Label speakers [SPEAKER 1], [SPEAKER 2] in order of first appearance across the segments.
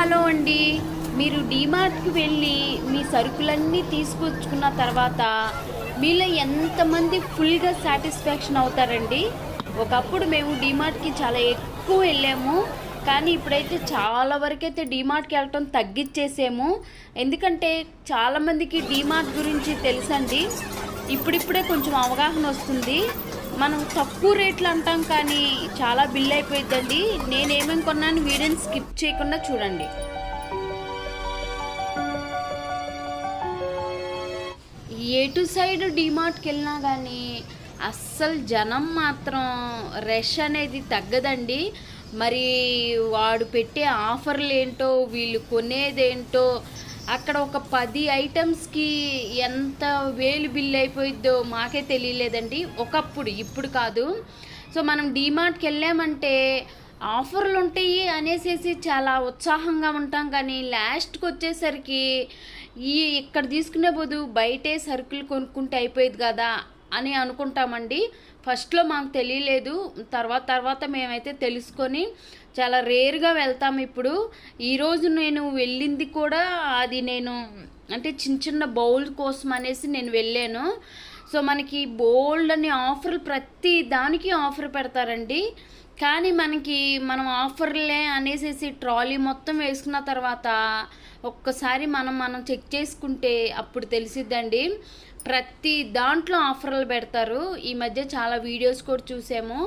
[SPEAKER 1] Hello అండి. మీరు డీమార్ట్కి వెళ్ళి మీ సరుకులన్నీ తీసుకొచ్చుకున్న తర్వాత మీలో ఎంతమంది ఫుల్గా సాటిస్ఫాక్షన్ అవుతారండి? ఒకప్పుడు మేము డీమార్ట్కి చాలా ఎక్కువ వెళ్ళాము. కానీ ఇప్పుడైతే చాలా వరకైతే డీమార్ట్కి వెళ్ళటం తగ్గించేసాము ఎందుకంటే చాలామందికి డీమార్ట్ గురించి తెలుసండి. ఇప్పుడిప్పుడే కొంచెం అవగాహన వస్తుంది. మనం తక్కువ రేట్లు అంటాం కానీ చాలా బిల్ అయిపోయిందండి నేనేమేమి కొన్నాను వీడియోని స్కిప్ చేయకుండా చూడండి. ఏ సైడ్ డిమార్ట్కి వెళ్ళినా కానీ అస్సలు జనం మాత్రం రష్ అనేది తగ్గదండి. మరి వాడు పెట్టే ఆఫర్లు ఏంటో వీళ్ళు కొనేదేంటో అక్కడ ఒక పది ఐటమ్స్కి ఎంత వేలు బిల్ అయిపోయిద్దో మాకే తెలియలేదండి. ఒకప్పుడు ఇప్పుడు కాదు. సో మనం డీమార్ట్కి వెళ్ళామంటే ఆఫర్లు ఉంటాయి అనేసేసి చాలా ఉత్సాహంగా ఉంటాం. కానీ లాస్ట్కి వచ్చేసరికి ఈ ఇక్కడ తీసుకునే బదులు బయటే సరుకులు కొనుక్కుంటే అయిపోయేది కదా అని అనుకుంటామండి. ఫస్ట్లో మాకు తెలియలేదు. తర్వాత తర్వాత మేమైతే తెలుసుకొని చాలా రేర్గా వెళ్తాం ఇప్పుడు. ఈరోజు నేను వెళ్ళింది కూడా అది నేను అంటే చిన్న చిన్న బౌల్ కోసం అనేసి నేను వెళ్ళాను. సో మనకి బోల్డ్ అనే ఆఫర్లు ప్రతి దానికి ఆఫర్ పెడతారండి. కానీ మనకి మనం ఆఫర్లే అనేసేసి ట్రాలీ మొత్తం వేసుకున్న తర్వాత ఒక్కసారి మనం మనం చెక్ చేసుకుంటే అప్పుడు తెలిసిద్దండి. ప్రతి దాంట్లో ఆఫర్లు పెడతారు. ఈ మధ్య చాలా వీడియోస్ కూడా చూసాము.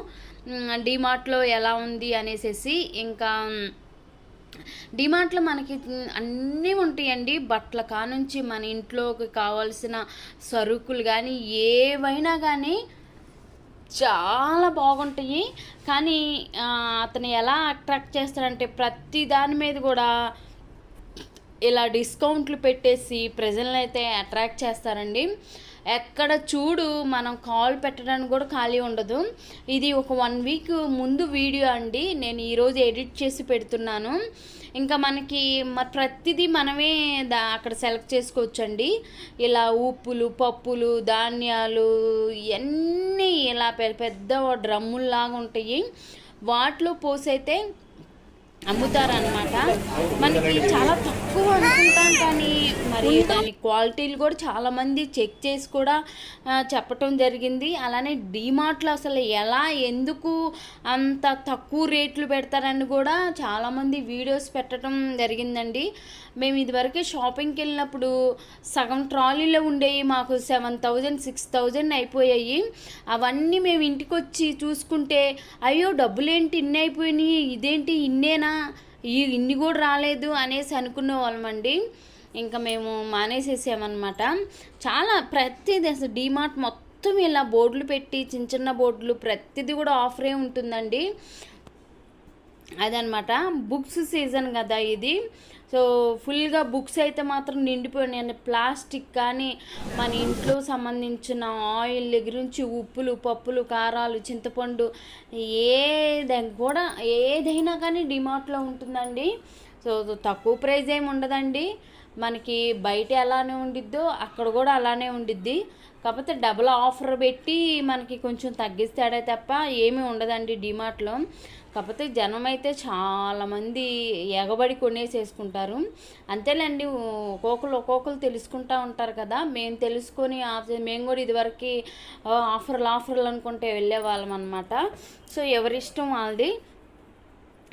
[SPEAKER 1] డిమార్ట్లో ఎలా ఉంది అనేసి ఇంకా డిమార్ట్లో మనకి అన్నీ ఉంటాయండి. బట్టల కానుంచి మన ఇంట్లోకి కావాల్సిన సరుకులు కానీ ఏవైనా కానీ చాలా బాగుంటాయి. కానీ అతను ఎలా అట్రాక్ట్ చేస్తాడంటే ప్రతి దాని మీద కూడా ఇలా డిస్కౌంట్లు పెట్టేసి ప్రజలను అయితే అట్రాక్ట్ చేస్తారండి. ఎక్కడ చూడు మనం కాల్ పెట్టడానికి కూడా ఖాళీ ఉండదు. ఇది ఒక వన్ వీక్ ముందు వీడియో అండి. నేను ఈరోజు ఎడిట్ చేసి పెడుతున్నాను. ఇంకా మనకి ప్రతిదీ మనమే దా అక్కడ సెలెక్ట్ చేసుకోవచ్చండి. ఇలా ఉప్పులు పప్పులు ధాన్యాలు ఇవన్నీ ఇలా పెద్ద పెద్ద డ్రమ్ముల్లాగా ఉంటాయి. వాటిలో పోసైతే అమ్ముతారనమాట మనకి చాలా తక్కువ అనుకుంటాం కానీ మరి దాని క్వాలిటీలు కూడా చాలామంది చెక్ చేసి కూడా చెప్పటం జరిగింది. అలానే డీమార్ట్లో అసలు ఎలా ఎందుకు అంత తక్కువ రేట్లు పెడతారని కూడా చాలామంది వీడియోస్ పెట్టడం జరిగిందండి. మేము ఇదివరకే షాపింగ్కి వెళ్ళినప్పుడు సగం ట్రాలీలో ఉండేవి మాకు సెవెన్ థౌజండ్ సిక్స్ థౌజండ్ అయిపోయాయి. అవన్నీ మేము ఇంటికి వచ్చి చూసుకుంటే అయ్యో డబ్బులేంటి ఇన్ని అయిపోయినాయి? ఇదేంటి ఇన్నేనా? ఈ ఇన్ని కూడా రాలేదు అనేసి అనుకునే వాళ్ళమండి. ఇంకా మేము మానేసేసామన్నమాట. చాలా ప్రతిదీ అసలు డీమార్ట్ మొత్తం ఇలా బోర్డులు పెట్టి చిన్న చిన్న బోర్డులు ప్రతిదీ కూడా ఆఫరే ఉంటుందండి. అదనమాట. బుక్స్ సీజన్ కదా ఇది. సో ఫుల్గా బుక్స్ అయితే మాత్రం నిండిపోయినాయి. ప్లాస్టిక్ కానీ మన ఇంట్లో సంబంధించిన ఆయిల్ దగ్గర నుంచి ఉప్పులు పప్పులు కారాలు చింతపండు ఏదైనా కూడా ఏదైనా కానీ డిమార్ట్లో ఉంటుందండి. సో తక్కువ ప్రైజ్ ఏమి ఉండదండి. మనకి బయట ఎలానే ఉండిద్దో అక్కడ కూడా అలానే ఉండిద్ది. కాకపోతే డబుల్ ఆఫర్ పెట్టి మనకి కొంచెం తగ్గిస్తాడే తప్ప ఏమీ ఉండదండి డిమార్ట్లో. కాకపోతే జనం అయితే చాలామంది ఎగబడి కొనేసేసుకుంటారు. అంతేలేండి ఒక్కొక్కరు ఒక్కొక్కరు తెలుసుకుంటూ ఉంటారు కదా. మేము తెలుసుకొని మేము కూడా ఇదివరకు ఆఫర్లు ఆఫర్లు అనుకుంటే వెళ్ళేవాళ్ళం అనమాట సో ఎవరిష్టం వాళ్ళది.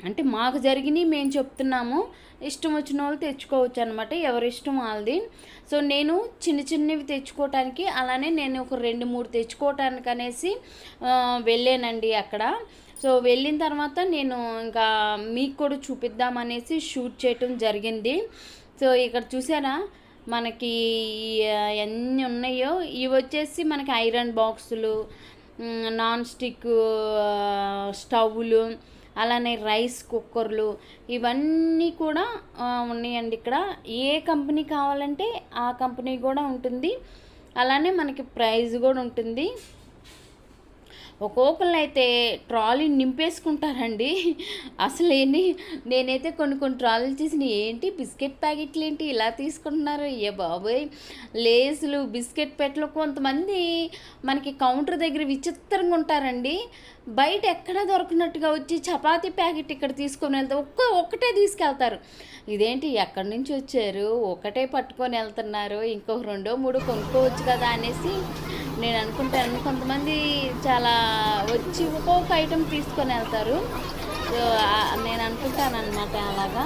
[SPEAKER 1] అంటే మాకు జరిగినవి మేము చెప్తున్నాము. ఇష్టం వచ్చిన వాళ్ళు తెచ్చుకోవచ్చు అనమాట ఎవరి ఇష్టం వాళ్ళది. సో నేను చిన్న చిన్నవి తెచ్చుకోవటానికి అలానే నేను ఒక రెండు మూడు తెచ్చుకోవటానికి అనేసి వెళ్ళానండి అక్కడ. సో వెళ్ళిన తర్వాత నేను ఇంకా మీకు కూడా చూపిద్దామనేసి షూట్ చేయటం జరిగింది. సో ఇక్కడ చూసారా? మనకి ఎన్ని ఉన్నాయో? ఇవి వచ్చేసి మనకి ఐరన్ బాక్సులు నాన్ స్టిక్ స్టవ్లు అలానే రైస్ కుక్కర్లు ఇవన్నీ కూడా ఉన్నాయండి ఇక్కడ. ఏ కంపెనీ కావాలంటే ఆ కంపెనీ కూడా ఉంటుంది. అలానే మనకి ప్రైస్ కూడా ఉంటుంది. ఒక్కొక్కళ్ళు అయితే ట్రాలీ నింపేసుకుంటారండి. అసలు ఏంటి నేనైతే కొన్ని కొన్ని ట్రాలీలు చేసిన ఏంటి బిస్కెట్ ప్యాకెట్లు ఏంటి ఇలా తీసుకుంటున్నారు? ఏ బాబోయ్! లేసులు బిస్కెట్ పెట్టలు కొంతమంది మనకి కౌంటర్ దగ్గర విచిత్రంగా ఉంటారండి. బయట ఎక్కడ దొరకనట్టుగా వచ్చి చపాతీ ప్యాకెట్ ఇక్కడ తీసుకొని వెళ్తే ఒక్క ఒక్కటే తీసుకెళ్తారు. ఇదేంటి? ఎక్కడి నుంచి వచ్చారు? ఒకటే పట్టుకొని వెళ్తున్నారు. ఇంకొక రెండో మూడు కొనుక్కోవచ్చు కదా అనేసి నేను అనుకుంటాను. కొంతమంది చాలా వచ్చి ఒక్కొక్క ఐటెం తీసుకొని వెళ్తారు. నేను అనుకుంటాను అనమాట అలాగా.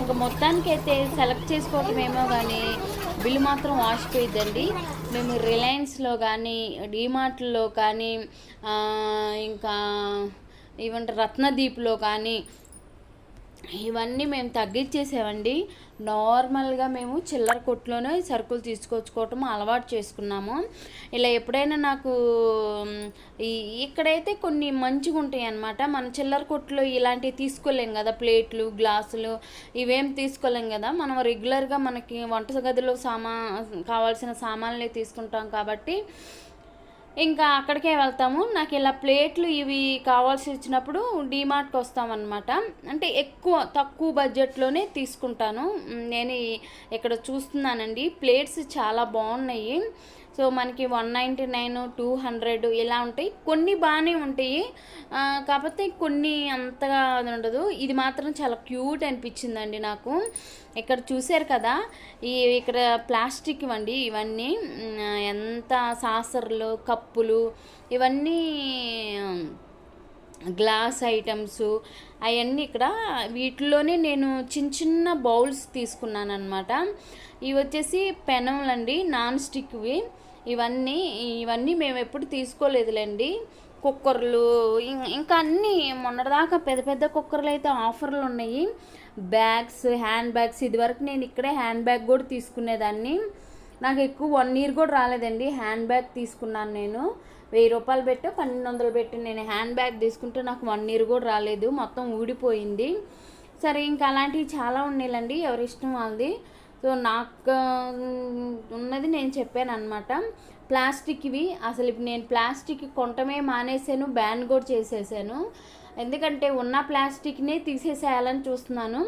[SPEAKER 1] ఇంకా మొత్తానికి అయితే సెలెక్ట్ చేసుకోవటం ఏమో కానీ బిల్లు మాత్రం వాసిపోయిద్దండి మేము రిలయన్స్లో కానీ డీమార్ట్లో కానీ ఇంకా ఈవెంట్ రత్నదీప్లో కానీ ఇవన్నీ మేము తగ్గించేసామండి నార్మల్గా మేము చిల్లర కొట్టులోనే సరుకులు తీసుకొచ్చుకోవటం అలవాటు చేసుకున్నాము. ఇలా ఎప్పుడైనా నాకు ఈ ఇక్కడైతే కొన్ని మంచిగా ఉంటాయి అన్నమాట మన చిల్లర కొట్టులో ఇలాంటివి తీసుకోలేం కదా ప్లేట్లు గ్లాసులు ఇవేం తీసుకోలేం కదా. మనం రెగ్యులర్గా మనకి వంట గదిలో సామా కావాల్సిన సామాన్లే తీసుకుంటాం కాబట్టి ఇంకా అక్కడికే వెళ్తాము. నాకు ఇలా ప్లేట్లు ఇవి కావాల్సి వచ్చినప్పుడు డీమార్ట్కి వస్తామన్నమాట. అంటే ఎక్కువ తక్కువ బడ్జెట్లోనే తీసుకుంటాను. నేను ఇక్కడ చూస్తున్నానండి. ప్లేట్స్ చాలా బాగున్నాయి. సో మనకి one ninety nine two hundred ఇలా ఉంటాయి. కొన్ని బాగానే ఉంటాయి. కాకపోతే కొన్ని అంతగా అది ఉండదు. ఇది మాత్రం చాలా క్యూట్ అనిపించిందండి నాకు. ఇక్కడ చూశారు కదా ఈ ఇక్కడ ప్లాస్టిక్ ఇవ్వండి ఇవన్నీ ఎంత సాసర్లు కప్పులు ఇవన్నీ గ్లాస్ ఐటమ్స్ అవన్నీ ఇక్కడ వీటిలోనే నేను చిన్న చిన్న బౌల్స్ తీసుకున్నాను అనమాట ఇవి వచ్చేసి పెనంలండి నాన్ స్టిక్వి. ఇవన్నీ ఇవన్నీ మేము ఎప్పుడు తీసుకోలేదులేండి. కుక్కర్లు ఇంకా అన్నీ మొన్నటిదాకా పెద్ద పెద్ద కుక్కర్లు అయితే ఆఫర్లు ఉన్నాయి. బ్యాగ్స్ హ్యాండ్ బ్యాగ్స్ ఇదివరకు నేను ఇక్కడే హ్యాండ్ బ్యాగ్ కూడా తీసుకునేదాన్ని. నాకు ఎక్కువ వన్ ఇయర్ కూడా రాలేదండి. హ్యాండ్ బ్యాగ్ తీసుకున్నాను నేను. వెయ్యి రూపాయలు పెట్టి పన్నెండు వందలు పెట్టి. నేను హ్యాండ్ బ్యాగ్ తీసుకుంటే నాకు వన్ ఇయర్ కూడా రాలేదు. మొత్తం ఊడిపోయింది. సరే ఇంకా అలాంటివి చాలా ఉన్నాయిలండి. ఎవరి ఇష్టం వాళ్ళది. సో నాకు ఉన్నది నేను చెప్పాను అనమాట ప్లాస్టిక్వి. అసలు ఇప్పుడు నేను ప్లాస్టిక్ కొనటమే మానేసాను బ్యాన్ కూడా చేసేసాను. ఎందుకంటే ఉన్న ప్లాస్టిక్నే తీసేసేయాలని చూస్తున్నాను.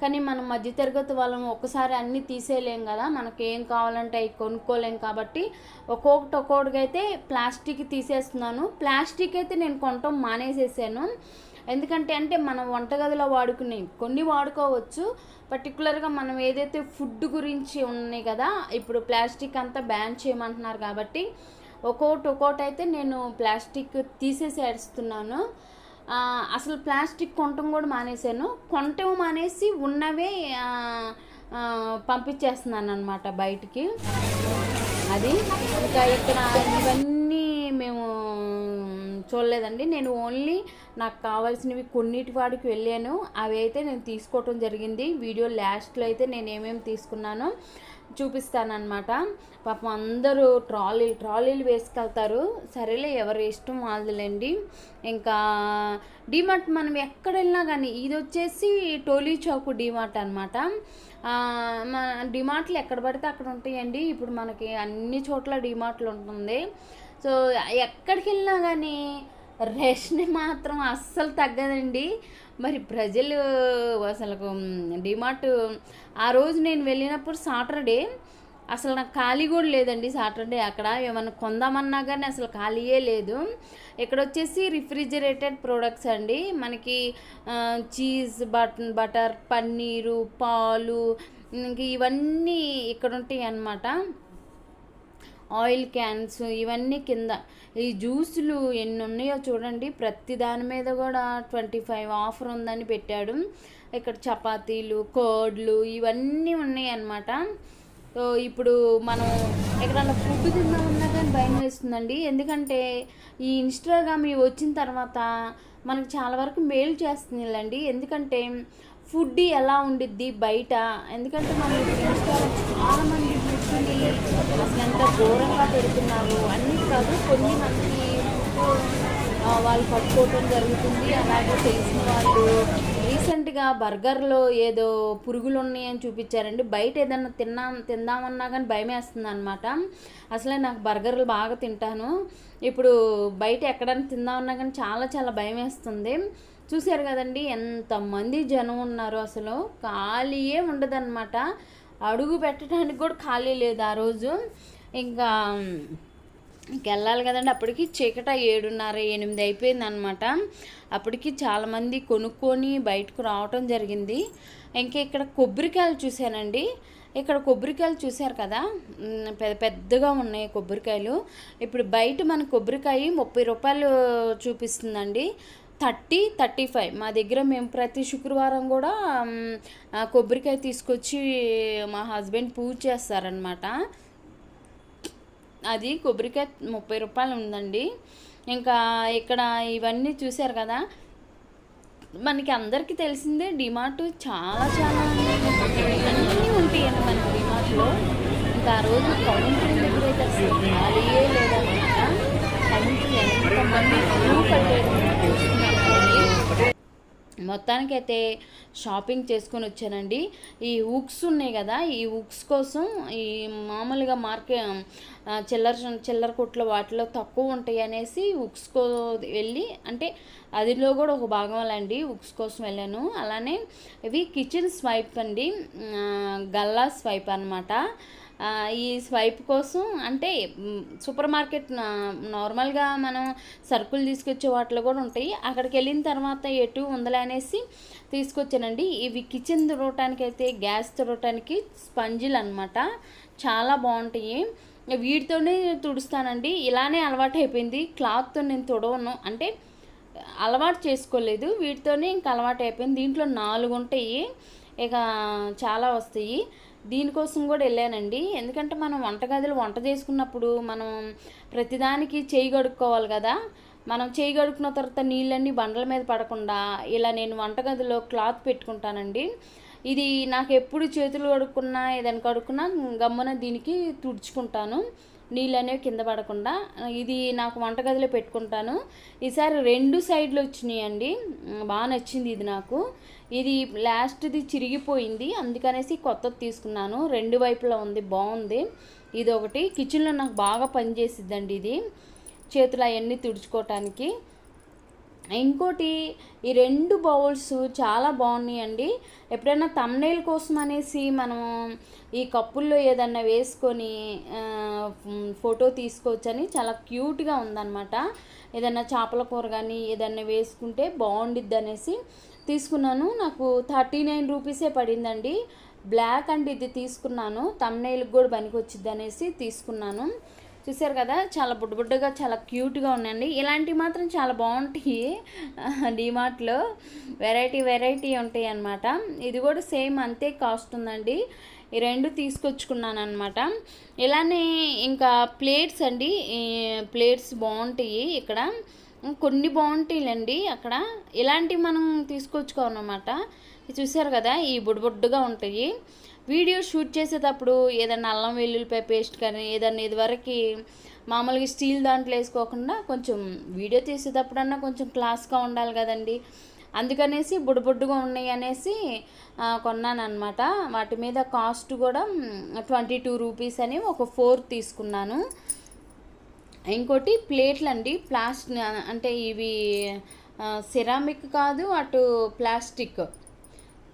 [SPEAKER 1] కానీ మనం మధ్యతరగతి వాళ్ళం ఒక్కసారి అన్నీ తీసేయలేం కదా. మనకి ఏం కావాలంటే అవి కొనుక్కోలేం కాబట్టి ఒక్కొక్కటి ఒక్కొక్కటిగా అయితే ప్లాస్టిక్ తీసేస్తున్నాను. ప్లాస్టిక్ అయితే నేను కొనటం మానేసేసాను. ఎందుకంటే అంటే మనం వంటగదిలో వాడుకునే కొన్ని వాడుకోవచ్చు. పర్టికులర్గా మనం ఏదైతే ఫుడ్ గురించి ఉన్నాయి కదా ఇప్పుడు ప్లాస్టిక్ అంతా బ్యాన్ చేయమంటున్నారు కాబట్టి ఒక్కొక్కటి ఒక్కోటి అయితే నేను ప్లాస్టిక్ తీసేసేస్తున్నాను. అసలు ప్లాస్టిక్ కొనటం కూడా మానేశాను. కొనటం మానేసి ఉన్నవే పంపించేస్తున్నాను అనమాట బయటికి. అది ఇంకా ఇక్కడ ఇవన్నీ మేము చూడలేదండి. నేను ఓన్లీ నాకు కావాల్సినవి కొన్నిటి వాడికి వెళ్ళాను. అవి అయితే నేను తీసుకోవటం జరిగింది. వీడియో లాస్ట్లో అయితే నేను ఏమేమి తీసుకున్నానో చూపిస్తానమాట పాపం అందరూ ట్రాలీ ట్రాలీలు వేసుకెళ్తారు. సరేలే ఎవరి ఇష్టం వాళ్ళదులేండి ఇంకా డిమార్ట్ మనం ఎక్కడ వెళ్ళినా కానీ ఇది వచ్చేసి టోలీ చౌక్ డిమార్ట్ అనమాట మన డిమార్ట్లు ఎక్కడ పడితే అక్కడ ఉంటాయండి. ఇప్పుడు మనకి అన్ని చోట్ల డిమార్ట్లు ఉంటుంది. సో ఎక్కడికి వెళ్ళినా కానీ రేషన్ మాత్రం అస్సలు తగ్గదండి. మరి ప్రజలు అసలు డిమార్ట్ ఆ రోజు నేను వెళ్ళినప్పుడు సాటర్డే అసలు నాకు ఖాళీ కూడా లేదండి సాటర్డే అక్కడ. ఏమన్నా కొందామన్నా కానీ అసలు ఖాళీయే లేదు. ఇక్కడ వచ్చేసి రిఫ్రిజిరేటెడ్ ప్రోడక్ట్స్ అండి. మనకి చీజ్ బట్ బటర్ పన్నీరు పాలు ఇంక ఇవన్నీ ఇక్కడ ఉంటాయి అన్నమాట ఆయిల్ క్యాన్స్ ఇవన్నీ కింద. ఈ జ్యూసులు ఎన్ని ఉన్నాయో చూడండి. ప్రతి దాని మీద కూడా ట్వంటీ ఫైవ్ ఆఫర్ ఉందని పెట్టాడు. ఇక్కడ చపాతీలు కర్డ్లు ఇవన్నీ ఉన్నాయి అన్నమాట సో ఇప్పుడు మనం ఎక్కడన్నా ఫుడ్ తిందామన్నా కానీ భయం వేస్తుందండి. ఎందుకంటే ఈ ఇన్స్టాగ్రామ్ ఇవి వచ్చిన తర్వాత మనకు చాలా వరకు మేలు చేస్తుందండి ఎందుకంటే ఫుడ్ ఎలా ఉండిద్ది బయట? ఎందుకంటే మనం ఇప్పుడు చాలామంది మంది అసలు ఎంత ఘోరంగా పెడుతున్నారు. అన్నీ కాదు కొన్ని మనకి వాళ్ళు పట్టుకోవటం జరుగుతుంది. అలాగే తెలిసిన వాళ్ళు రీసెంట్గా బర్గర్లో ఏదో పురుగులు ఉన్నాయని చూపించారండి. బయట ఏదన్నా తిన్నా తిందామన్నా కానీ భయం వేస్తుంది అనమాట అసలే నాకు బర్గర్లు బాగా తింటాను. ఇప్పుడు బయట ఎక్కడైనా తిందామన్నా కానీ చాలా చాలా భయం వేస్తుంది. చూశారు కదండి ఎంతమంది జనం ఉన్నారు అసలు. ఖాళీయే ఉండదన్నమాట. అడుగు పెట్టడానికి కూడా ఖాళీ లేదు ఆ రోజు. ఇంకా ఇంకెళ్ళాలి కదండి. అప్పటికి చీకట ఏడున్నర ఎనిమిది అయిపోయింది అనమాట అప్పటికి చాలామంది కొనుక్కొని బయటకు రావటం జరిగింది. ఇంకా ఇక్కడ కొబ్బరికాయలు చూశానండి. ఇక్కడ కొబ్బరికాయలు చూశారు కదా? పెద్ద పెద్దగా ఉన్నాయి కొబ్బరికాయలు. ఇప్పుడు బయట మన కొబ్బరికాయ ముప్పై రూపాయలు చూపిస్తుందండి. Thirty thirty five. మా దగ్గర మేము ప్రతి శుక్రవారం కూడా కొబ్బరికాయ తీసుకొచ్చి మా హస్బెండ్ పూజ చేస్తారనమాట అది కొబ్బరికాయ ముప్పై రూపాయలు ఉందండి. ఇంకా ఇక్కడ ఇవన్నీ చూశారు కదా? మనకి అందరికీ తెలిసిందే డిమార్ట్ చాలా చాలా అన్నీ ఉంటాయండి మనకి డిమార్ట్లో. ఇంకా ఆ రోజు కౌంటర్ దగ్గర అయితే అసలు ఖాళీయే లేదన్నమాట. కౌంటర్ ఎంతమంది క్యూ మొత్తానికైతే షాపింగ్ చేసుకొని వచ్చానండి. ఈ ఉక్స్ ఉన్నాయి కదా ఈ ఉక్స్ కోసం ఈ మామూలుగా మార్కెట్ చిల్లర చిల్లర కొట్లు వాటిలో తక్కువ ఉంటాయి అనేసి ఉక్స్ కో వెళ్ళి అంటే అదిలో కూడా ఒక భాగం అండి ఉక్స్ కోసం వెళ్ళాను. అలానే ఇవి కిచెన్ స్వైప్ అండి గల్లా స్వైప్ అనమాట ఈ స్వైప్ కోసం అంటే సూపర్ మార్కెట్ నార్మల్గా మనం సరుకులు తీసుకొచ్చే వాటిలో కూడా ఉంటాయి. అక్కడికి వెళ్ళిన తర్వాత ఎటు ఉందలే అనేసి తీసుకొచ్చానండి. ఇవి కిచెన్ తుడవటానికి అయితే గ్యాస్ తుడవటానికి స్పంజిలు అనమాట చాలా బాగుంటాయి. వీటితోనే తుడుస్తానండి. ఇలానే అలవాటు అయిపోయింది. క్లాత్తో నేను తుడవను. అంటే అలవాటు చేసుకోలేదు. వీటితోనే ఇంకా అలవాటు అయిపోయింది. దీంట్లో నాలుగు ఉంటాయి ఇక చాలా వస్తాయి. దీనికోసం కూడా వెళ్ళానండి. ఎందుకంటే మనం వంటగదిలో వంట చేసుకున్నప్పుడు మనం ప్రతిదానికి చేయి కడుక్కోవాలి కదా. మనం చేయి కడుక్కున్న తర్వాత నీళ్ళన్నీ బండల మీద పడకుండా ఇలా నేను వంటగదిలో క్లాత్ పెట్టుకుంటానండి. ఇది నాకు ఎప్పుడు చేతులు కడుక్కున్నా ఏదైనా కడుక్కున్నా గమ్మున దీనికి తుడుచుకుంటాను. నీళ్ళు అనేవి కింద పడకుండా ఇది నాకు వంటగదిలో పెట్టుకుంటాను. ఈసారి రెండు సైడ్లు వచ్చినాయండి. బాగా నచ్చింది ఇది నాకు. ఇది లాస్ట్ది చిరిగిపోయింది. అందుకనేసి కొత్తది తీసుకున్నాను. రెండు వైపులా ఉంది బాగుంది. ఇది ఒకటి కిచెన్లో నాకు బాగా పనిచేసిద్దండి ఇది. చేతులు అవన్నీ తుడుచుకోవటానికి ఇంకోటి ఈ రెండు బౌల్స్ చాలా బాగున్నాయండి. ఎప్పుడైనా తమ్నైల్ కోసం అనేసి మనం ఈ కప్పుల్లో ఏదన్నా వేసుకొని ఫోటో తీసుకోవచ్చని చాలా క్యూట్గా ఉందన్నమాట. ఏదన్నా చేపల కూర కానీ ఏదన్నా వేసుకుంటే బాగుండిద్ది అనేసి తీసుకున్నాను. నాకు థర్టీ నైన్ రూపీసే పడిందండి. బ్లాక్ అండ్ ఇది తీసుకున్నాను. తమ్నైల్కి కూడా పనికొచ్చిద్ది అనేసి తీసుకున్నాను. చూసారు కదా చాలా బుడ్డ బుడ్డగా చాలా క్యూట్గా ఉన్నాయండి ఇలాంటివి మాత్రం చాలా బాగుంటాయి. డిమార్ట్లో వెరైటీ వెరైటీ ఉంటాయి అన్నమాట. ఇది కూడా సేమ్ అంతే కాస్ట్ ఉందండి. ఈ రెండు తీసుకొచ్చుకున్నాను అనమాట ఇలానే ఇంకా ప్లేట్స్ అండి. ప్లేట్స్ బాగుంటాయి ఇక్కడ. కొన్ని బాగుంటాయిలండి అక్కడ. ఇలాంటివి మనం తీసుకొచ్చుకోవాలన్నమాట. చూసారు కదా ఈ బుడ్బుడ్డుగా ఉంటాయి. వీడియో షూట్ చేసేటప్పుడు ఏదైనా అల్లం వెల్లుల్లిపాయ పేస్ట్ కానీ ఏదన్నా ఇదివరకు మామూలుగా స్టీల్ దాంట్లో వేసుకోకుండా కొంచెం వీడియో తీసేటప్పుడన్నా కొంచెం క్లాస్గా ఉండాలి కదండి. అందుకనేసి బుడబుడ్డుగా ఉన్నాయి అనేసి కొన్నాను అనమాట వాటి మీద కాస్ట్ కూడా ట్వంటీ టూ రూపీస్ అని ఒక ఫోర్ తీసుకున్నాను. ఇంకోటి ప్లేట్లు అండి ప్లాస్టిక్ అంటే ఇవి సిరామిక్ కాదు అటు ప్లాస్టిక్.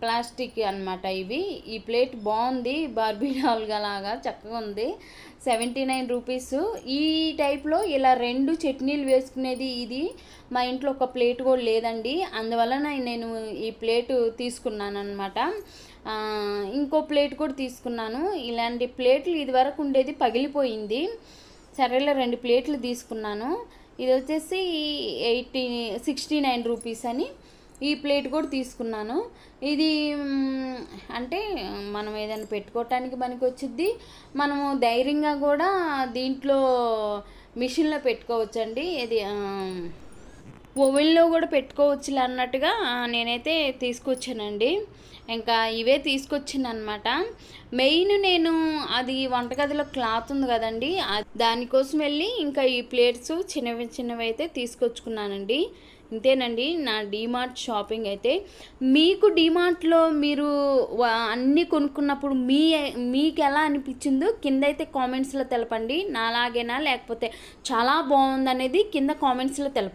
[SPEAKER 1] ప్లాస్టిక్ అన్నమాట ఇవి. ఈ ప్లేట్ బాగుంది బార్బీ డాల్గా లాగా చక్కగా ఉంది. Seventy nine rupees. ఈ టైప్లో ఇలా రెండు చట్నీలు వేసుకునేది ఇది. మా ఇంట్లో ఒక ప్లేట్ కూడా లేదండి. అందువలన నేను ఈ ప్లేటు తీసుకున్నాను అనమాట ఇంకో ప్లేట్ కూడా తీసుకున్నాను. ఇలాంటి ప్లేట్లు ఇదివరకు ఉండేది పగిలిపోయింది. సరేలే రెండు ప్లేట్లు తీసుకున్నాను. ఇది వచ్చేసి ఎయిటీ సిక్స్టీ నైన్ రూపీస్ అని. ఈ ప్లేట్ కూడా తీసుకున్నాను. ఇది అంటే మనం ఏదైనా పెట్టుకోవటానికి పనికి వచ్చిద్ది మనము ధైర్యంగా కూడా దీంట్లో మిషన్లో పెట్టుకోవచ్చండి. ఇది ఓవెన్లో కూడా పెట్టుకోవచ్చులే అన్నట్టుగా నేనైతే తీసుకొచ్చానండి. ఇంకా ఇవే తీసుకొచ్చాను అనమాట మెయిన్ నేను అది వంటగదిలో క్లాత్ ఉంది కదండి దానికోసం వెళ్ళి ఇంకా ఈ ప్లేట్స్ చిన్నవి చిన్నవి అయితే తీసుకొచ్చుకున్నానండి. ఇంతేనండి నా డీమార్ట్ షాపింగ్ అయితే. మీకు డీమార్ట్లో మీరు అన్నీ కొనుక్కున్నప్పుడు మీ మీకు ఎలా అనిపించిందో కింద అయితే కామెంట్స్లో తెలపండి. నాలాగేనా లేకపోతే చాలా బాగుందనేది కింద కామెంట్స్లో తెలపండి.